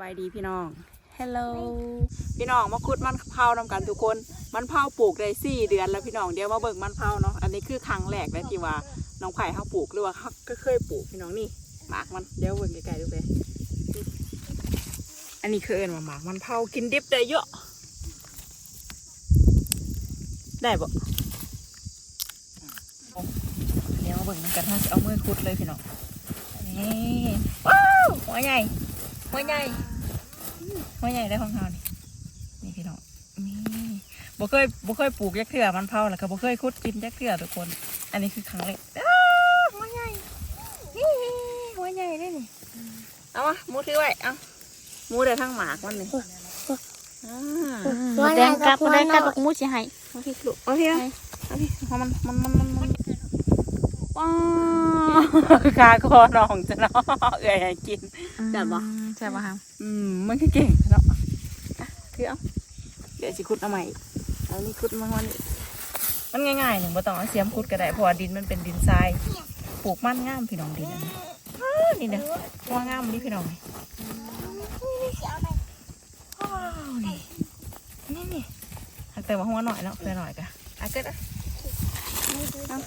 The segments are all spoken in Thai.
บายดีพี่น้อง ฮัลโหล พี่น้องมาคุดมันเผานำกันทุกคน มันเผาปลูกได้สี่เดือนแล้วพี่น้องเดี๋ยวมาเบิ่งมันเผาเนาะ อันนี้คือครั้งแรกเลยที่ว่าน้องไผ่เขาปลูกหรือว่าเขาก็เคยปลูกพี่น้องนี่หมากมันเดี๋ยวเบิ่งไกลๆดูไปอันนี้คือเอินว่าหมากมันเผากินดิบได้เยอะ ได้บ่เดี๋ยวมาเบิ่งนำกันถ้าจะเอามือคุดเลยพี่น้องนี่ว้าวหัวใหญ่ หัวใหญ่หัวใหญ่ได้ของเรานี่นี่พี่น้องนี่บ่เคยบ่เคยปลูกยักษ์เถื่อมันเผาแล้วก็บ่เคยคุดกินยักษ์เถื่อทุกคน อันนี้คือครั้งแรกอ้าวหัวใหญ่นี่หัวใหญ่ได้นี่เอาวะมูถือไว้เอามูได้ทั้งหมากมันนี่อ่าหมูแดงกับหมูแดงกับบักมูสิให้เอาพี่ลูกเอาพี่นะเอาพี่เอามันมันมันมันมัน ว้าวคาคอน้องจะเนาะเอื่อยให้กิน จัดบ่ ใช่ป่ะครับอืมมันคือเก่งเนาะอะคือเอาเดี๋ยวสิขุดเอาใหม่เอานี่ขุดมาวันนี้มันง่ายๆหนึ่งบ่ต้องเอาเสียมขุดก็ได้เพราะว่าดินมันเป็นดินทรายปลูกมันงามพี่น้องดินอันนี้อ้านี่เด้อหัวงามดิพี่น้องนี่ว้าวนี่นี่นี่หักแต่ว่าหัวหน่อยเนาะเพื่อหน่อยกะอะเกิดอะเอา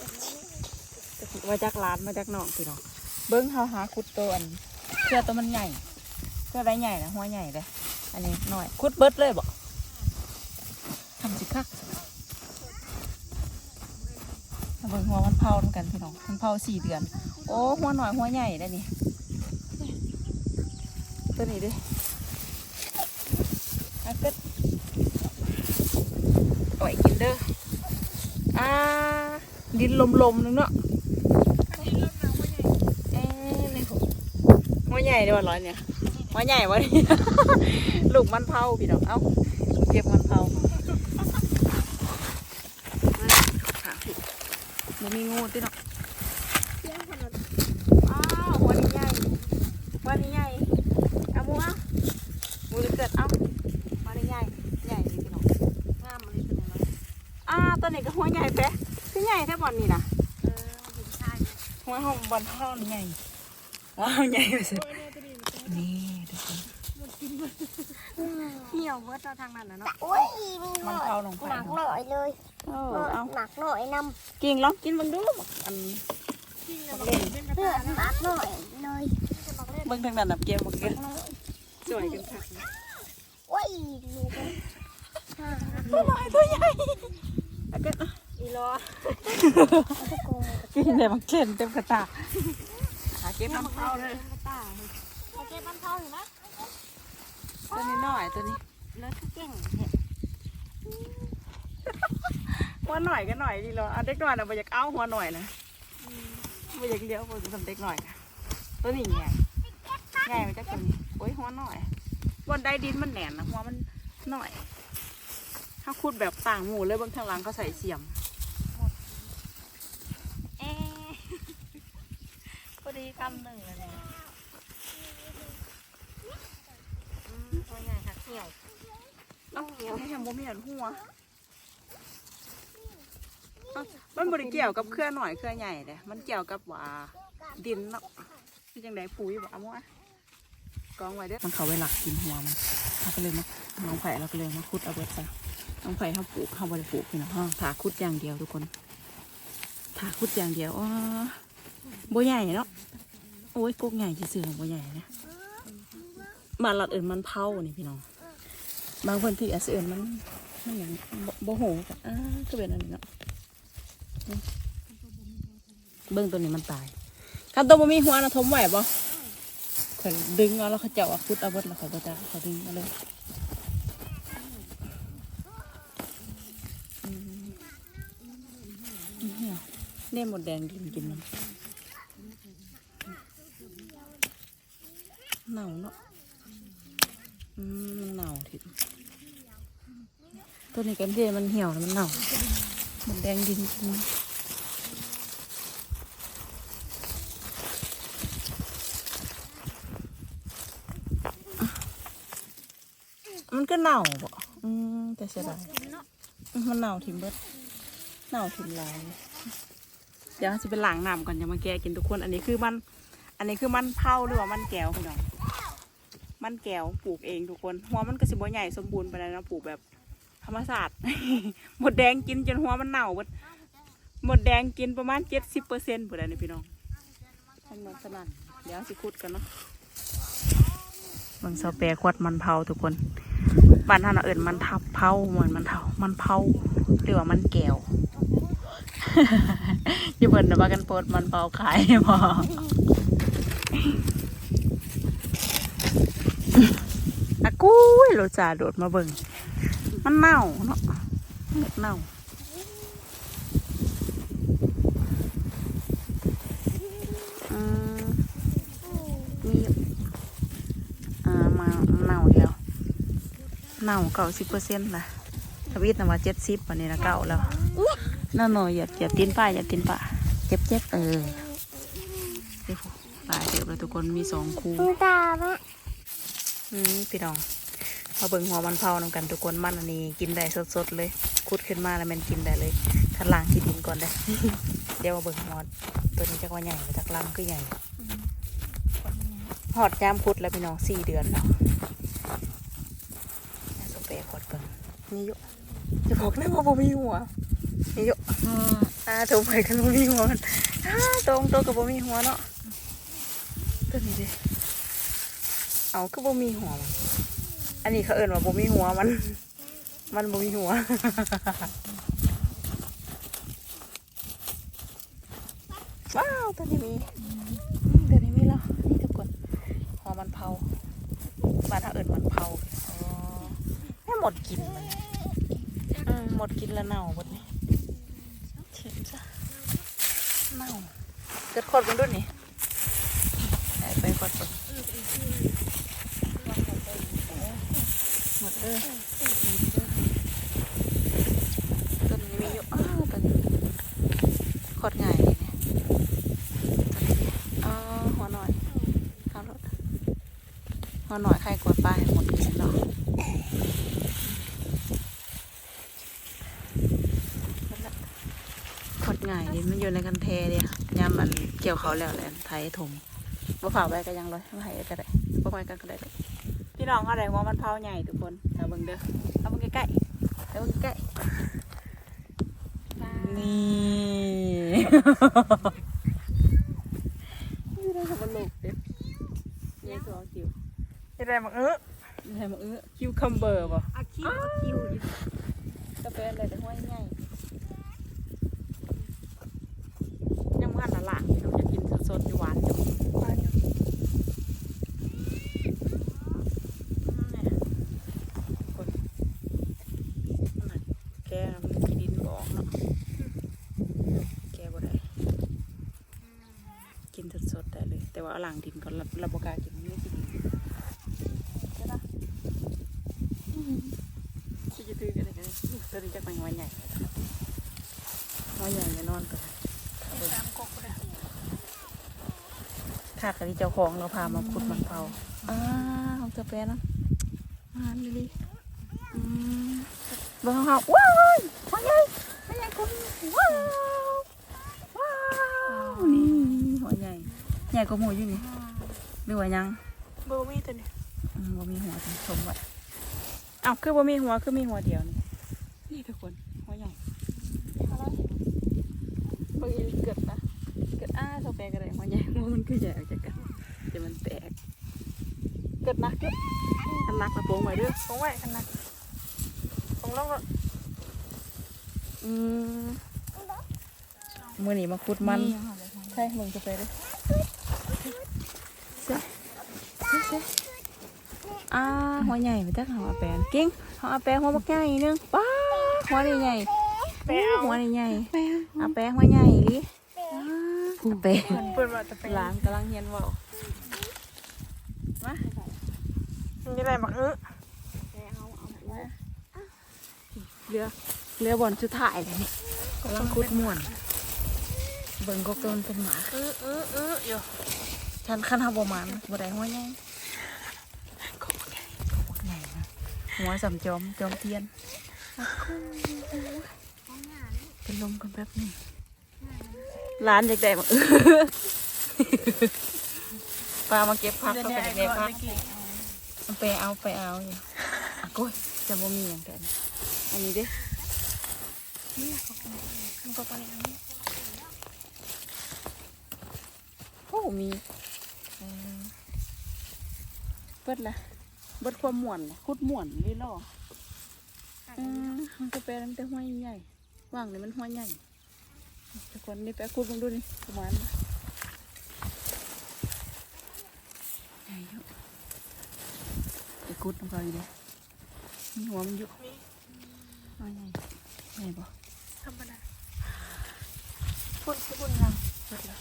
มาจากร้านมาจากหนองพี่น้องเบิ้งเฮาหาขุดตัวอันเพื่อตัวมันใหญ่ก็ได้ใหญ่นะหัวใหญ่เลยอันนี้หน่อยคุดเบิดเลยบ่ทำสิคักเบิ่งหัวมันเผาเหมือนกันพี่น้องมันเผาสี่เดือน โอ้หัวหน่อยหัวใหญ่ได้นี่ตัวนี้ดิอาเกิดเอาไว้กินเด้ออ่าดินลมๆนึงเนาะเอ๊ะนี่ผมหัว ใหญ่เด้อว่าร้อยเนี่ยหัวใหญ่วะนี่ลูกมันเผาพี่น้องเอ้าเก็บมันเผามันมีงูติเนาะอ้าวหัวนี้ใหญ่หัวนี้ใหญ่เอามูอะมูจะเกิดเอ้าหัวนี้ใหญ่ใหญ่เลยพี่น้องงามมันเลยตัวนี้เนาะอ่าตัวนี้ก็หัวใหญ่แปะคือใหญ่แค่บอลนี่นะหัวห้องบอลห้องใหญ่ ว้าวใหญ่ไปสุดนี่ทุกคนเหี่ยวเมื่อเจ้าทางนั้นนะเนาะโอ้ยมีหมันน่อยเข้าลงไปหนักหน่อยเลยเออเอาหนักหน่อยนกินลองกินเบังดูอันำเพื่อหนักหน่อยเลยเบิ่งทางนั้นนับเกมบังเกินสวยกันค่ะโอ้ยดูกันตัวใหญ่ตัวใหญ่แล้วก็อีรอ กินเลยบังเกินเต็มกระตาหา เก็บน้ำเข้าเลยตาโอเคบ้านเท่าอยู่นะตัวนี้น้อยตัวนี้แล้วคือเก่งหัวหน่อยก็หน่อยดีเหรออันเด็กหน่อยนะบ่อยากเอาหัวหน่อยนะบ่อยากเลี้ยวบ่สำเด็กหน่อยค่ะตัวนี้ไงไงมันจะตัวนี้โอ้ยหัวหน่อยบนได้ดินมันแหนนนะหัวมันหน่อย ถ้าขุดแบบต่างหมู่เลยเบางทางหลังเขาใส่เสียม เอ๊ พอดีคำหนึ่งเลยตัวใหญ่ค่ะเหี่ยวเอ้าไม่ทำบ่มีอันหัวเอ้ามันบริเกี่ยวกับเครือหน่อยเครือใหญ่เลยมันเกี่ยวกับว่าดินเนาะคือจังไดปุ๋ยบ่เอามั่วกองไว้เด้อมันเขาไว้หลักกินหัวมันเราก็เลยมาน้องไผ่เราก็เลยมาขุดเอาเบิดซะน้องไผ่เขาปลูกเขาบริปลูกพี่น้องห้องถาขุดอย่างเดียวทุกคนถาขุดอย่างเดียวอ๋อ บ่ใหญ่เนาะ โอ้ยกกใหญ่ที่ซื้อของบ่ใหญ่นะบ้านเราเอิญมันเผานี่พี่น้อง บางคนที่อาจจะเอิญมันมันอย่างบ่บ่โหกะอ่าก็เป็นอันนี้เนาะ เบิ้งตัวนี้มันตายคันตัวบ่มีหัวนะทมไหวบ่ข่อยดึงเอาแล้วเขาเจาะเอาพุดเอาเบิดแล้วเขาจะเขาดึงเอาเลยเนี่ยเนี่ยหมดแดงกินกินมัน เน่าเนาะอืมมันเน่าทีตัวนี้กันเทมันเหี่ยวแล้วมันเน่ามันแดงดินกินมันก็เน่าบ่อืมแต่เสียดายมันเน่าถิ่มเบิดเน่าถิ่มลายเดี๋ยวจะไปล้างน้ำก่อนจะมาแกะกินทุกคน อันนี้คือมัน อันนี้คือมันเผาหรือว่ามันแก้วพี่น้อง มันแก้วปลูกเองทุกคน หัวมันก็สิบใหญ่สมบูรณ์ไปานใดเนะปลูกแบบธรรมศาสตร์หมดแดงกินจนหัวมันเน่าหมดหมดแดงกินประมาณเจ็ดสิบเปอร์เซ็นต์ผู้ใดนี่พี่น้องให้มันสนั่นเดี๋ยวสิคุดกันเนาะบางสาแปรขวดมันเผาทุกคนบ้านท่านเอิญมันทับเผาเหมือนมันเผามันเผาหรือว่ามันแก้วอย่เพิ่นเดี๋ยวมากันโพดมันเผาขายพอ อะกุ้ยโรจาโดดมาเบิ่งมันเน่าเนาะเม็ดเน่าอืมมีอยู่อ่ามาเน่าอีกแล้วเน่าเก้าสิบเปอร์เซ็นต์ละทวิตนะว่าเจ็ดสิบวันนี้นะเก้าแล้วนั่นหน่อยอย่าอย่าตีนป้าอย่าตีนป้าเจ็บเจ็บเออเดี๋ยวปลาเดี๋ยวเลยทุกคนมีสองคู่ตาแม่อืมพี่น้องมาเบิ่งหัวมันเผานำกันทุกคนมันอันนี้กินได้สดๆเลยคุดขึ้นมาแล้วมันกินได้เลยขันล่างที่ดินก่อนได้เดี๋ยวมาเบิ่งหอดตัวนี้จักว่าใหญ่มาจากลังก็ใหญ่หอดยามคุดแล้วพี่น้องสี่เดือนแล้วน่าสเปรย์ขวดเบิ่งนี่อยุจะบอกนะว่าบ่มีหัวนี่อยุอ่าถูกไปกันบ่มีหัวมันอ่าตรงตัวกับบ่มีหัวเนาะ ตัวนี้ดิเอาก็บ่มีหัวมันอันนี้เขาเอิ้นว่าบ่มีหัวมัน มันบ่มีหัวว้าวตัวนี้มีอืมตัวนี้มีแล้วนี่ทุกคนหัวมันเผาบ้านเขาเอิ้นมันเผาอ๋อให้หมดกินมันอืมหมดกินแล้วเน่าหมดนี่เช็ดซะเน่าเกิดขดมันด้วยนี่ไปไปขดหมดเลยต้นนี้มีอยู่อ้าวต้นนี้โคตรง่ายเลยเนี่ยต้นนี้อ๋อหัวหน่อยข้าวรถหัวหน่อยใครกดไปหมดกินเนาะนั่นแหละโคตรง่ายเลยมันอยู่ในกันเทเดียยามมันเกี่ยวเขาแล้วแหละไทยถม บ่ฝ่าไว้ก็ยังเลยไม่ให้ก็ได้บ่ไว้กันก็ได้เลยพี่น้องเขาได้ว่ามันเผาใหญ่ทุกคนเอาเบิ่งเด้อเอาเบิ่งใกล้ๆเอาเบิ่งใกล้นี่นี่ได้กับมันลูกเด้อนี่ตัวคิวจะได้มาเออนี่มาเอื้อคิวคัมเบอร์ป่ะอคิวอคิวอยู่กาแฟอะไรแต่ห้วยใหญ่ยังมันละล่างพี่น้องจะกินสดๆอยู่หวานจัง มาอยู่ แกมันขี้ดินบอกเนาะแกบ่ได้ กินสดๆได้เลย แต่ว่าเอาหลังดินก่อนเราเราบกล้ากินนี่ขี้ดินใช่ปะขี้จะตื้อกันเลยกันเลยลูก ตัวนี้จะเป็นหัวใหญ่เลยนใหญ่แน่นอนตัวนี้ตามกกเลยถาคดีเจ้าของเราพามาขุดมันเผาอ่าของเธอแปรนะอ่าดิเบิ่งเขาว้าวหัวใหญ่หัวใหญ่คุณว้าวว้าวนี่หัวใหญ่ใหญ่กว่าหมูอยู่นี่หรือว่ายังบอร์มี่ตัวนี้บ่มีหัวถึงชมไว้เอ้าคือบ่มีหัวคือมีหัวเดียวนี่ทุกคนหัวใหญ่อะไรเบิ่งอีเกิดนะเกิดอ้าเท่าแปรก็ได้หัวใหญ่หัวมันคือใหญ่ออกจากกันเดี๋ยวมันแตกเกิดนักเกิดอันนักมาโปง ไว้เด้อของไหวขนาดของลงรถอืมมื้อนี้มาขุดมันใช่มึงจะไปเด้อเซ่เซ่เซ่อ่าหัวใหญ่ไปจักหัวแปรนเก่งหัวแปรหัวบักใหญ่นึงป้าหัวนี่ใหญ่ไปเอาหัวนี่ใหญ่เอาแปะหัวใหญ่ดิผู้แปะเปิดว่าจะไปร้านกำลังเฮียนเว่ามาจะได้มาเออ เรือเรือบอลชุดถ่ายเลยนี่กำลังคุดม่วน เบิ่งก็เกินเป็นหมาเออเออเอออยู่ฉันขันหับประมาณบ่ได้หัวใหญ่ก็บ่ใหญ่ก็บ่ใหญ่นะหัวสำจอมจอมเทียนเป็นลมกันแป๊บหนึงร้านเด็กๆมาเออปลามาเก็บผักก็เป็นเด็กๆผักเอาไปเอาไปเอาอยู่อะโก้ยจะบ่มีอย่างแต่ อันนี้อันนี้เด้นี่ก็คนคันก็คนนี้โอ้มีเออเบิดละเบิดความม่วนละคุดม่วนเลยล่อเออมันก็เป็นแต่ห้วยใหญ่ว่างนี่มันห้วยใหญ่ทุกคนนี่ไปคุดลงดูนี่ประมาณนะใหญ่เยอะไปคุดลงไปเลยมีหัวมันอยู่ ห้วยใหญ่ใหญ่ปะธรรมดาพุ่นสิพุ่นเราเบิดละ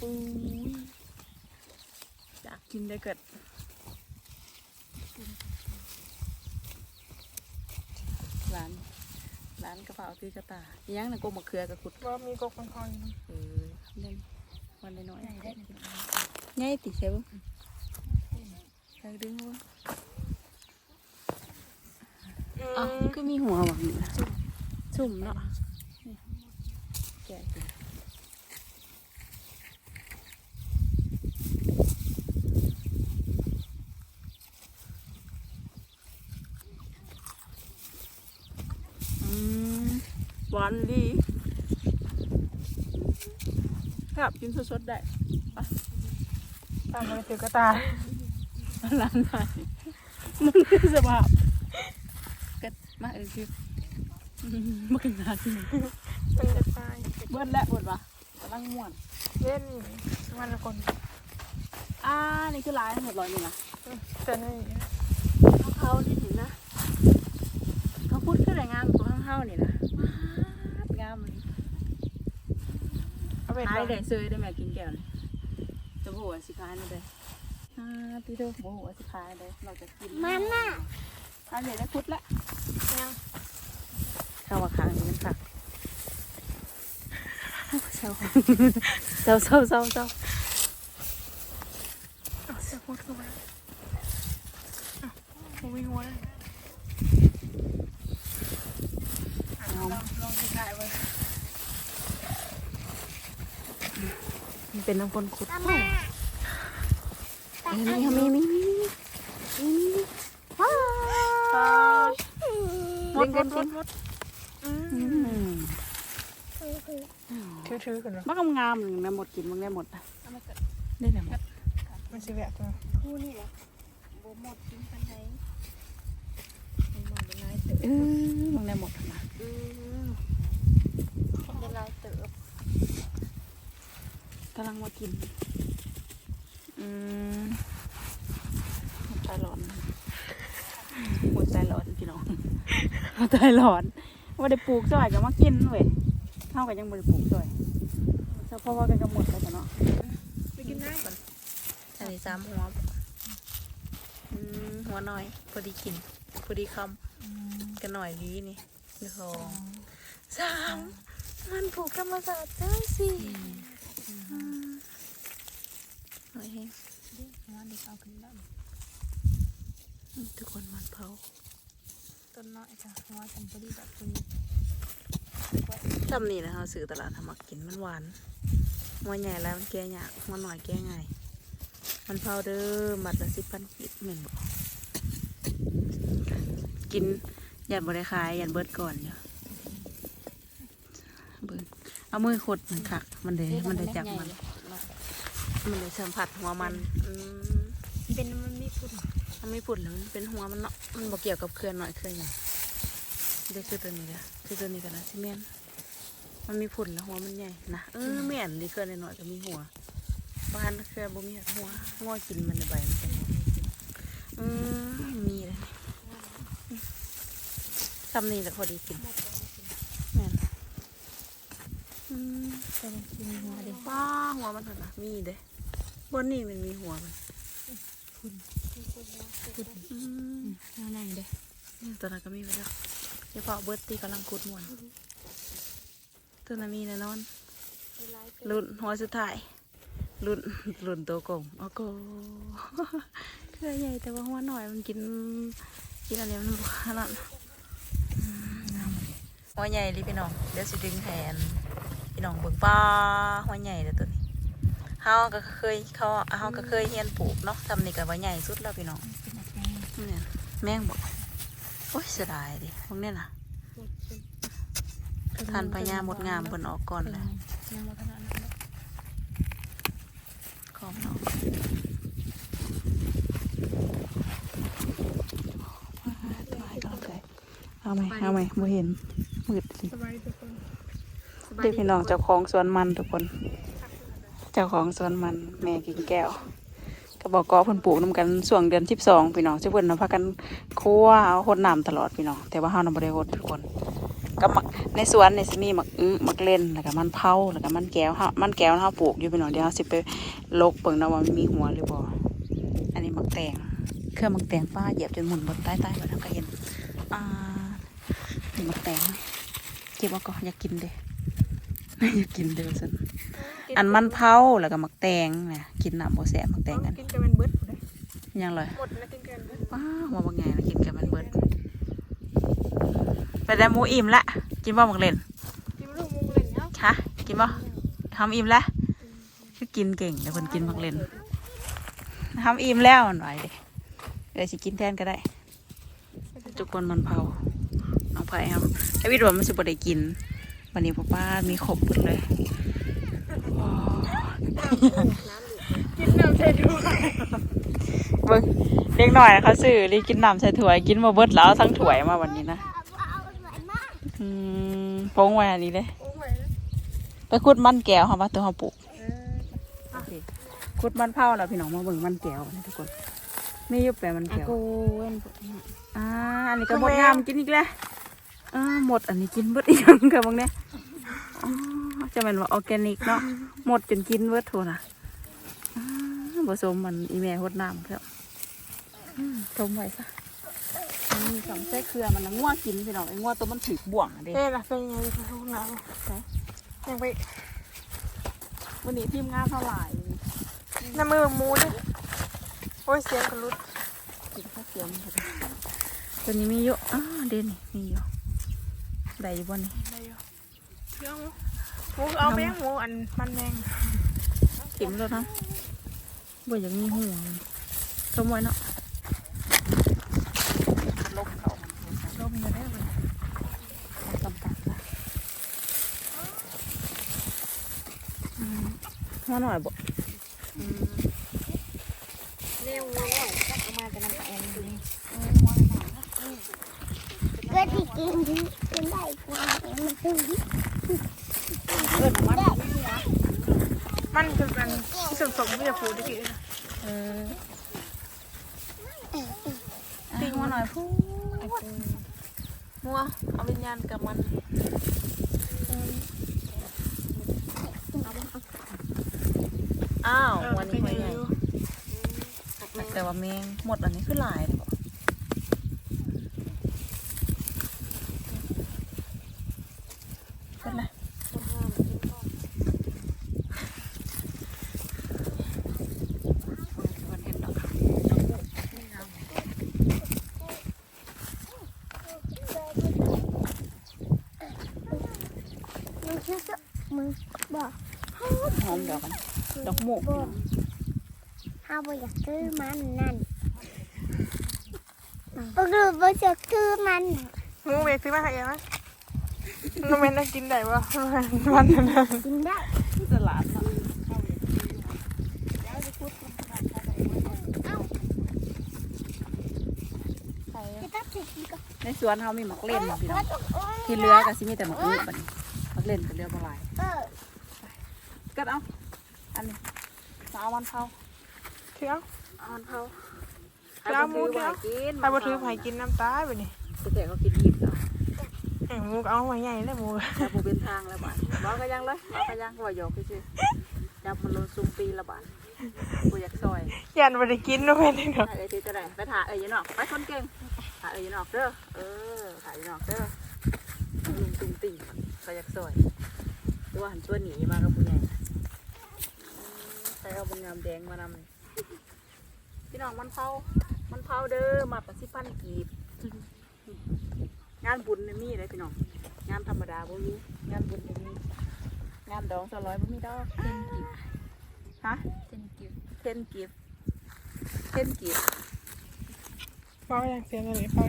ปุ้ยอยากกินได้เกิดร้านร้านกระเป๋าตีกระตายอิหยังนะกมะเขือกับขุดว่ามีกกคนคอยเออเล่นวันน้อยใหญ่ได้ๆง่ายติเซลใส่ดึงวะ อ๋อก็มีหัวหวังอยู่นะชุ่มเนาะนี่แกะกินอืมหวานดีครับกินสดๆได้ตามมาถือกระตาร้านไหนมันคือสภาพกัด มาเออคือมันเป็นร้านที่มันจะตายเบิ้ลและเบิ้ลวะกำลังม่วนเล่นวันละคนอ่านี่คือร้านหมดร้อยนี่นะแต่นี่ข้างเขาที่ถึงนะเขาพูดขึ้นรายงานของข้างเขานี่นะงามเลยเอาไปขายได้ซื้อได้แม่กินแก้วเลยจะบอกว่าสิขายนี่เลยอ่าพี่ดูบอกว่าสิขายเลยเราจะกินมันน่ะ อันนี้ได้พุดละยังเข้ามาค้างนี่มันค่ะเศร้าเศร้าเศร้าเศร้าเศร้าเอาเสื้อพูดเข้ามาผมมีหัวเลยเอาลองถ่ายไว้มันเป็นน้ำปนขุดเอ้ยมีมีมีมีมีมีว้าว หม ดหมดหมดหมดอือืมมถือถือกันเนาะมันงามๆหนึ่งแม่หมดกินมันได้หมดนะได้แต่หมดมันสิแวะตัวคู่นี่แหละโบหมดกินปันไดมันหมดเป็นลายเติบเออมันได้หมดนะอืมเป็นลายเติบกำลังมากิน อืมหัวใจร้อนหัวใจร้อนพี่น้อง หัวใจร้อนว่าได้ปลูกซอยก็มากินเว้ยเท่ากันยังบ่ได้ปลูกซอยเฉพาะว่ากันก็หมดแล้วจ้ะเนาะไปกินได้อันนี้สามหัวอืมหัวน้อยพอดีกินพอดีคำกันหน่อยดีนี่หนึ่งสองสามมันผูกธรรมศาสตร์เจ้าสิอืมหน่อยเฮงอืมทุกคนมันเผา ต้นน้อยจ้ะหัวฉันพอดีแบบนี้จำนี่แหละเราซื้อตลาดทำมากินมันหวานหัวใหญ่แล้วมันแก่ยากหัวหน่อยแก่ง่ายมันเผาเด้อมัดละสิบพันกิเหม็นบอกกินยันบริขายยันเบิดก่อนอยู่เบิดเอามือขดมันคัก มันเลยมันเลยจับมัน มันเลยสัมผัสหัวมันอืม เป็นมันมีพุ่นมันไม่ปุ่นแล้วมันเป็นหัวมันเนาะมันบอกเกี่ยวกับเคลื่อนหน่อยเคลื่อนใหญ่เด็กคือตัวนี้เลยคือตัวนี้กันนะซิเมนมันมีพุ่นแล้วหัวมันใหญ่นะเออแม่นดีเคลื่อนหน่อยๆก็มีหัวบ้านเคลื่อนบ่มีหัวงอกินมันในใบมันจะอืมมีเลยทำนี่แหละพอดีกินแม่นอืมแต่มันกินหัวเด็กป้าหัวมันเถอะนะมีเด้บนนี่มันมีหัวมัน อืมหัวไหนเด้ตัวนั้นก็มีไปแล้วเฉพาะเบิร์ตตีกำลังกุดมวนตัวนั้นมีแน่นอนรุ่นหัวสุดท้ายรุ่นรุ่นตัวกลมโอ้โหเครือใหญ่แต่ว่าหัวหน่อยมันกินกินอะไรมันบ่ขนาดอืมหัวใหญ่ดิพี่น้องเดี๋ยวสิดึงแทนพี่น้องเบิ่งป้าหัวใหญ่เลยตัวนี้ เฮาก็เคยเขาเฮาก็เคยเฮียนปลูกเนาะทำนี่ก็ว่าใหญ่สุดแล้วพี่น้องเนี่ยแม่งบอกโอ้ยเสียดายดิพวกเนี้ยน่ะทานพญาหมดงามเพิ่นออกก่อนแล้วขอบเนาะเอาไหมเอาไหมบ่เห็นมืดสิสบายทุกคนเด็กพี่น้องเจ้าของสวนมันทุกคน เจ้าของสวนมันแม่กิ่งแก้วก็บอกกอเพิ่นปลูกนํกันช่วงเดือนสิบสองพี่น้องจะเพิ่นนำพากันคั่วเอาหดน้ำตลอดพี่น้องแต่ว่าเฮานำบ่ได้หดทุกคนก็มักในสวนในี่สิมีมักอื้อมักเล่นแล้วก็มันเผาแล้วก็มันแก้วเฮามันแก้วเฮาปลูกอยู่พี่น้องเดี๋ยวเฮาสิไปลกเบิ่งนะว่ามันมีหัวหรือบ่อันนี้มักแตงเครื่องมักแตงป้าเหยียบจนหมุนบนใต้ๆบ่ทำก็เห็นอ่านี่มักแตงเก็บเอาก่อนอยากกินเด้อยากกินเด้อซั่น อันมันเผาแล้วก็มักแตงนะกินน้ำโบแสบมักแตงกันกินกันเป็นเบิดเลยยังเลยหมดแล้วกินกันเบิดว้าวมาบางไงนะกินกันมันเบิดไปได้หมูอิ่มละกินบ่มักเล่นกินลูกมุงเล่นเนาะคะกินบ่ทำอิ่มละคือกินเก่งแต่คนกินมักเล่นทำอิ่มแล้วมันไหวเด้เดี๋ยวสิกินแทนก็ได้ทุกคนมันเผาน้องไผ่ครับไอวิทย์ว่ามันสิบ่ได้กิน วันนี้พ่อป้ามีครบหมดเลยว้าว กินน้ำใส่ด้วยเบิ่งเล็กหน่อยเขาซื้อรีกินน้ำใส่ถ้วยกินมาเบิดแล้วทั้งถ้วยมาวันนี้นะอืมโป้งไว้อันนี้เลยไปขุดมันแก้วเขามาตัวเขาปลูกขุดมันเผาแล้วพี่น้องมาเบิ่งมันแก้วนะทุกคนมีอยุบแปลมันแก้วอ่าอันนี้ก็หมดงามกินอีกแล้วอ่าหมดอันนี้กินเบิดอีกอยังกับบางเนี้ย จะเป็นว่าออร์แกนิกเนาะหมดจนกินเบิดโทนะอ่าผสมมันอีแม่หดน้ำแล้วอืมต้มไว้ซะอันนี้สองไส้เครือมันนะง่วกินพี่น้องไอ้ง่วตัวมันถือบ่วงอะเด้เอ๊ะล่ะเป็นยังไงคะห้องน้ำยังไปวันนี้ทีมงานเท่าไหร่น้ำมือหมูดิโอ้ยเสียงกระลุดกินข้าวเสียมค่ะตัวนี้มีเยอะอ้าเด่นมีอยู่ได้อยู่บนนี้ได้อยู่เรื่อง หมูเอาแมงหมูอันมันแมงถิ่มแล้วนะบ่อย่างนี้หัวมันต้มไว้เนาะลบเขาลมอยู่ได้เลยตำตัดละอืมหัวหน่อยบ่อืมเลี้ยงวัวหน่อยเอามาจะน้ำตาแอนนี่ก็ที่กินที่กินได้กว่ามันคือ เอิ้นมัน มันคือกันที่สมสมที่จะพูดได้กี่เออตีหัวหน่อยพูมัวเอาวิญญาณกับมันอ้าววันนี้ไม่ใหญ่แต่ว่าแมงหมดอันนี้คือหลายเลยบ่เป็นไรวันเห็นดอก มันคือมือบอก หอมดอกกันดอ กหมูกบอกถ้าบ่อยากซื้อมันนั่นก็คือบ่อยากซื้อมันหมูเมย์ซื้อมาให้ยังไงน้องเมย์ได้กินได้ปะมันนั่นกินได้ตลาดเนาะจะต้องติดก็ในสวนเขามีหมักเล่นพี่น้องต้องที่เหลือก็สิมีแต่หมักอื้อบัดนี้หมักเล่นก็เหลือบ่หลายเออก็เอาอันนี้มา เอามันเผาเที่ยวเอามันเผาเที่ยวหมูเที่ยวกินใครบ่ถือไผ่กินน้ำตาไปนี่ตัวแต่เขากินหยิบแล้วเอ้ยหมูก็เอามาใหญ่เลยหมูแต่บูเป็นทางแล้วบาดบอกก็ยังเลยบอกก็ยังก็ว่าหยอกคือๆจับมันลงซุมปีละบาทกูอยากซอยยันบ่ได้กินน้องเมย์เนาะถ่ายไอ้ที่จะได้ไปถ่ายเอ้ยอยนอกไปคนเก่งถ่ายเอ้ยอยนอกเด้อเออถ่ายอยนอกเด้อลุงตุงติ่งก็อยากซอยตัวหันตัวหนีมากับผู้ใหญ่ ใส่เอาบงงามแดงมานำนี่พี่น้องมันเผามันเผาเด้อมาประสิพันกีบ งานบุญเนี่ยมีเลยพี่น้องงานธรรมดาบ่มีงานบุญเนี่ยมีงานดองสร้อยบ่มีดอกเต็มกีบฮะเส้นกิบเทนกิฟเทนกิฟเฝ้าอย่างเสียงอะไรเฝ้า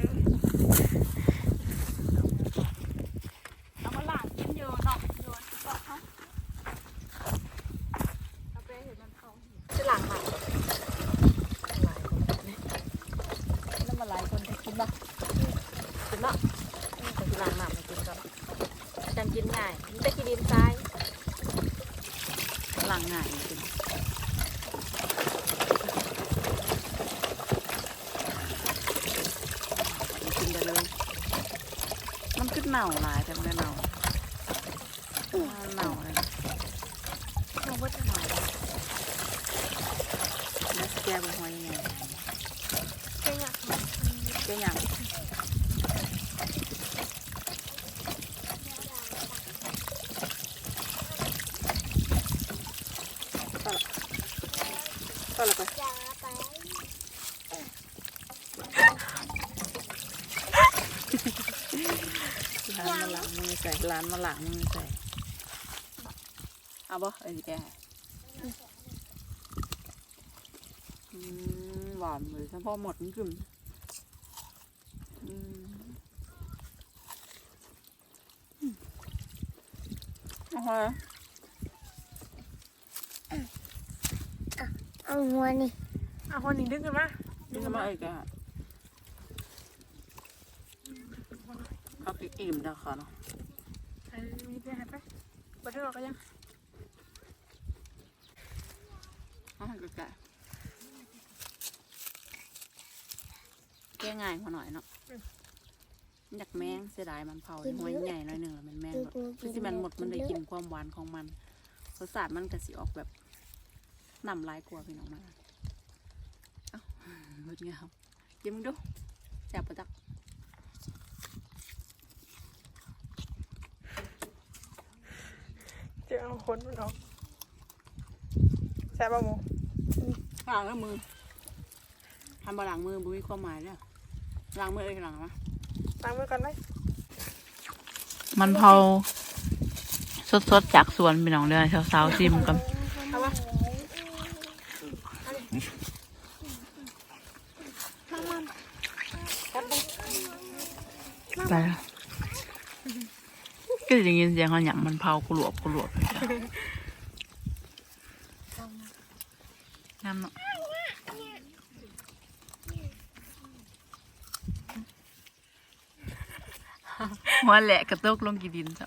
เอามาล้างกินอยู่เนาะอยู่ที่ปอกเขาเอาไปเห็นมันเขาจะล้างหลังแล้วมาหลายคนจะกินบ่กินบ่คนที่ล้างหนักมากินก็จำกินง่ายมันจะกินดินทรายล้างง่ายจริงกินได้เลย มันขึ้น เน่าหลายแต่มันเน่าเน่าเลยนะเอาวัดหน่าแล้วแกบนหอยยังไงแกอยากแกอย่างก็ละก็ละก็ จะไป ร้านมาหลังมือใส่ร้านมาหลังมือใส่เอาบ่เอ้ยแกอืมหวานเลยทั้งพ่อหมดมันกึ่มอืมโอเคเอาหัวนี่เอาคนนี้ดึงกันมานี่ทำไมอีกอะเขาคิดอิ่มแล้วค่ะเนาะเออ มีเพื่อนให้ไปบัดเดือก็ยังเอาห้แกะแก้ง่ายกว่าหน่อยเนาะอยากแมงเสียดายมันเผาหัวใหญ่หน่อยหนึ่งแล้วมันแมงแบบคือสิมันหมดมันได้กินความหวานของมันรสชาติมันก็สิออกแบบน้ำลายกลัวพี่น้องมาเอ้าหมดเงี้ยครับยิ้มงดูแซ่บปะจักเจะเอา คนมันออกแซ่บป่ะโมล้างแล้วมือทำบะหลังมือบุ้ยความหมายเนี่ยล้างมือเอ้ยล้างมะล้างมือก่อนไหมมันเผาสดๆจากสวนพี่น้องเด้อสาวๆซิมกันเอาวะไปแล้วก็จะได้ยินเสียงเขาหยั่งมันเผากรวบกรวบ น้ำเนาะหัวแหละกระตกลงกี่ดินจ้ะ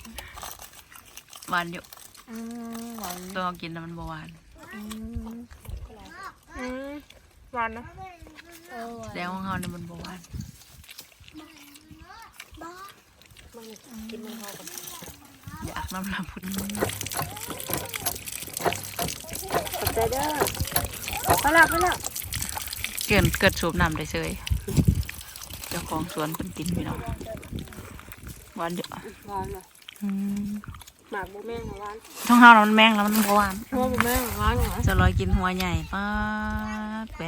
หวานอยู่อืมหวานตัวกินแล้วมันบ่หวานอืมอืมหวานนะเออแล้วของเขาเนี่ยมันบ่หวานอ ยากน้ำลำพุดขอบใจเด้อไปแล้วไปแล้วเกินเกิดสูบน้ำได้เฉยเจ้าของสวนเป็นกินพี่น้องหวานเยอะหวานเลยอืมหมากบุแม่งหวานท้องเฮาน่ะมันแมงแล้วมันบ่หวานเพราะว่าผมแม่หวานเหรอจะลอยกินหัวใหญ่ป้าดไป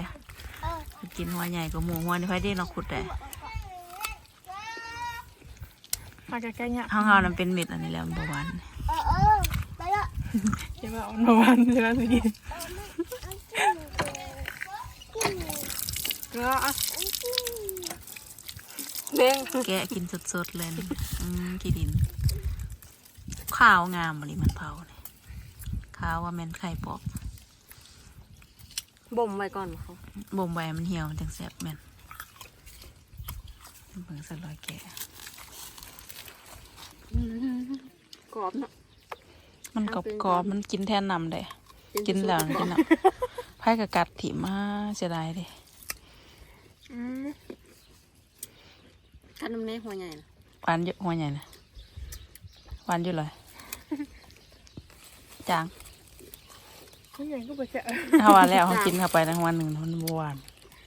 กินหัวใหญ่กับหมูหัวนี่ไฟได้เนาะขุดแต่ มา ใกล้ๆเนี่ยท้องเฮานั้นเป็นเม็ดอันนี้แล้วมันบ่หวานเออเออไปละเดี๋ยวมาเอาหวานใช่ไหมสิกินแล้วอะเด้งแกะกินสดๆเลยนี่อืมขี้ดิน ข้าวงามบริมันเผาเนี่ยข้าวว่าแม่นไข่ปอกบ่มไว้ก่อนเขาบ่มไว้มันเหี่ยวมันจังแซ่บแม่นเบิ่งสลอยแกะ กรอบเนาะมันกรอบๆมันกินแทนน้ำได้กินแล้วกินน้ำไผ่กะกัดถิ่มมาเสียดายเดิอืมคันน้ำเนยหัวใหญ่นะหวานเยอะหัวใหญ่นะหวานเยอะเลยจางเขาใหญ่ก็ไปเจอถ้าหวานแล้วเขากินเข้าไปทั้งวันหนึ่งมันบ่หวาน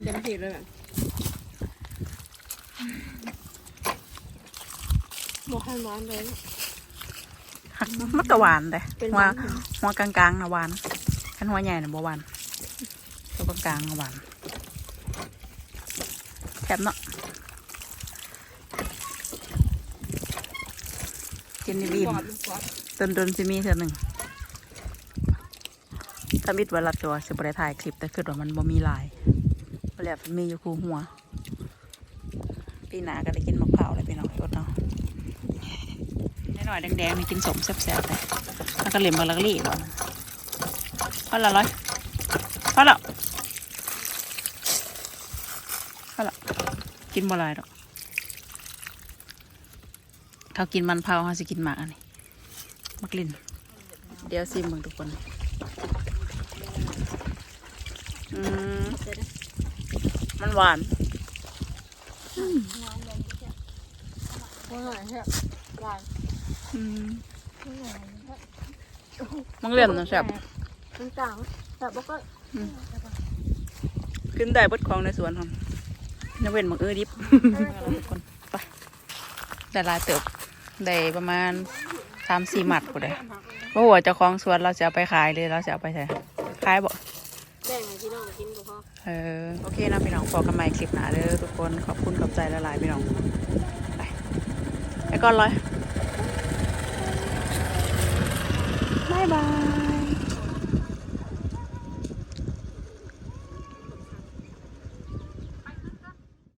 เต็มที่เลย บบบอกให้หวานเลยมันก็หวานเลยหัวหัวกลางๆนะหวานขันหัวใหญ่นะบ่หวานตัวกลางๆนะหวานแซ่บเนาะกินนี่บีมกรอบกรอบต้นๆสิมีเท่าหนึ่งถ้ามิดเวลาตัวสิบได้ถ่ายคลิปแต่คือว่ามันบ่มีลายแบบมีอยู่คูหัว ปีหน้าก็ได้กินมะพร้าวเลยพี่น้องรสเนาะห น่อยแดงๆนี่กินสมแซ่บๆเลยแล้วก็เหลี่ยมบาลักลี่ก่อนพอละร้อยพอละพอละกินบ่ลายดอกเขากินมันเผาเขาสิกินหมากอันนี้มักลินเดี๋ยวซิมเบิ่งทุกคนอืมมันหวานว่าน่อยเถอะหวาน มมังเลี่ยมนะแซ่บมันกลางแต่บ่ก็ขึ้นได้เบดของในสวนของนกเว้นมังเออดิบทุกคนไปได้หลายเติบได้ประมาณสามสี่หมัดกูเลยว่าหัวเจ้าของสวนเราจะเอาไปขายเลยเราจะเอาไปใส่ขายบ่แบ่งให้พี่น้องกินก็พอเออโอเคนะพี่น้องพอกันใหม่คลิปหน้าเด้อทุกคนขอบคุณขอบใจละลายๆพี่น้องไปไปก่อนเลยบาย 拜拜。